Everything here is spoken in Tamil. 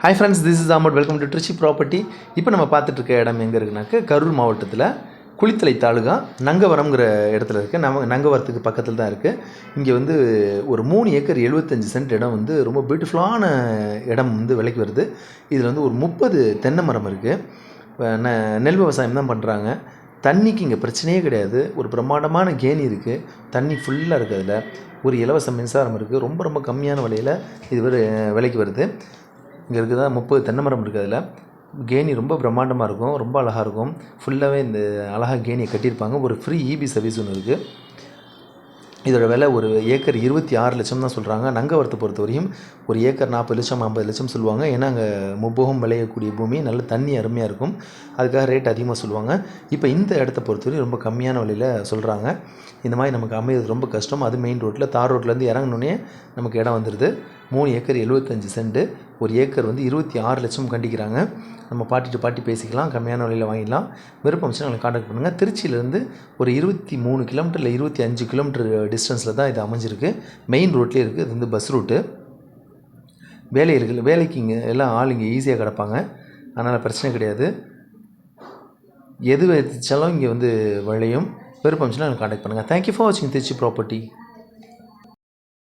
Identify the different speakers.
Speaker 1: ஹாய் ஃப்ரெண்ட்ஸ் திஸ் இஸ் அமௌட் வெல்கம் டு ட்ரிச்சி ப்ராப்பர்ட்டி இப்போ நம்ம பார்த்துட்டு இருக்க இடம் எங்கே இருக்குனாக்க கரூர் மாவட்டத்தில் குளித்தலை தாலுகா நங்கவரம்ங்கிற இடத்துல இருக்குது நம்ம நங்கவரத்துக்கு பக்கத்தில் தான் இருக்குது இங்கே வந்து ஒரு மூணு ஏக்கர் எழுபத்தஞ்சு சென்ட் இடம் வந்து ரொம்ப பியூட்டிஃபுல்லான இடம் வந்து விலைக்கு வருது. இதில் வந்து ஒரு முப்பது தென்னை மரம் இருக்குது நெ- நெல் விவசாயம் தான் பண்ணுறாங்க தண்ணிக்கு இங்கே பிரச்சனையே கிடையாது. ஒரு பிரம்மாண்டமான கேணி இருக்குது தண்ணி ஃபுல்லாக இருக்குது அதில். ஒரு இலவச மின்சாரம் இருக்குது ரொம்ப ரொம்ப கம்மியான விலையில் இது ஒரு விலைக்கு வருது. இங்கே இருக்குதா முப்பது தென்னை மரம் இருக்குது அதில். கேணி ரொம்ப பிரம்மாண்டமாக இருக்கும் ரொம்ப அழகாக இருக்கும். ஃபுல்லாகவே இந்த அழகாக கேணியை கட்டியிருப்பாங்க. ஒரு ஃப்ரீ இபி சர்வீஸ் ஒன்று இருக்குது இதோட விலை ஒரு ஏக்கர் இருபத்தி ஆறு லட்சம் தான் சொல்கிறாங்க நங்கவரத்தை பொறுத்த வரையும் ஒரு ஏக்கர் நாற்பது லட்சம் ஐம்பது லட்சம் சொல்லுவாங்க. ஏன்னா அங்கே முப்போகம் விளையக்கூடிய பூமி நல்ல தண்ணி அருமையாக இருக்கும். அதுக்காக ரேட் அதிகமாக சொல்லுவாங்க. இப்போ இந்த இடத்த பொறுத்தவரையும் ரொம்ப கம்மியான விலையில் சொல்கிறாங்க இந்த மாதிரி நமக்கு அமையிறது ரொம்ப கஷ்டம். அது மெயின் ரோட்டில் தார் ரோட்லேருந்து இறங்கினோடனே நமக்கு இடம் வந்துடுது மூணு ஏக்கர் எழுபத்தஞ்சு சென்ட். ஒரு ஏக்கர் வந்து இருபத்தி ஆறு லட்சம் கண்டிக்கிறாங்க. நம்ம பாட்டிட்டு பாட்டி பேசிக்கலாம் கம்மியான விலையில் வாங்கிடலாம் விருப்பம் வச்சு எங்களை காண்டாக்ட் பண்ணுங்கள் திருச்சியிலேருந்து ஒரு இருபத்தி மூணு கிலோமீட்டரில் இருபத்தி அஞ்சு கிலோமீட்டர் டிஸ்டன்ஸில் தான் இது அமைஞ்சிருக்கு. மெயின் ரோட்லேயே இருக்குது இது வந்து பஸ் ரூட்டு வேலை இருக்குது வேலைக்கு இங்கே எல்லாம் ஆள் இங்கே ஈஸியாக கிடப்பாங்க. அதனால் பிரச்சனை கிடையாது. எது வச்சாலும் இங்கே வந்து விளையும். விருப்பம் வச்சுன்னா எனக்கு காண்டாக்ட் பண்ணுங்கள் தேங்க்யூ ஃபார் வாட்சிங் திருச்சி ப்ராப்பர்ட்டி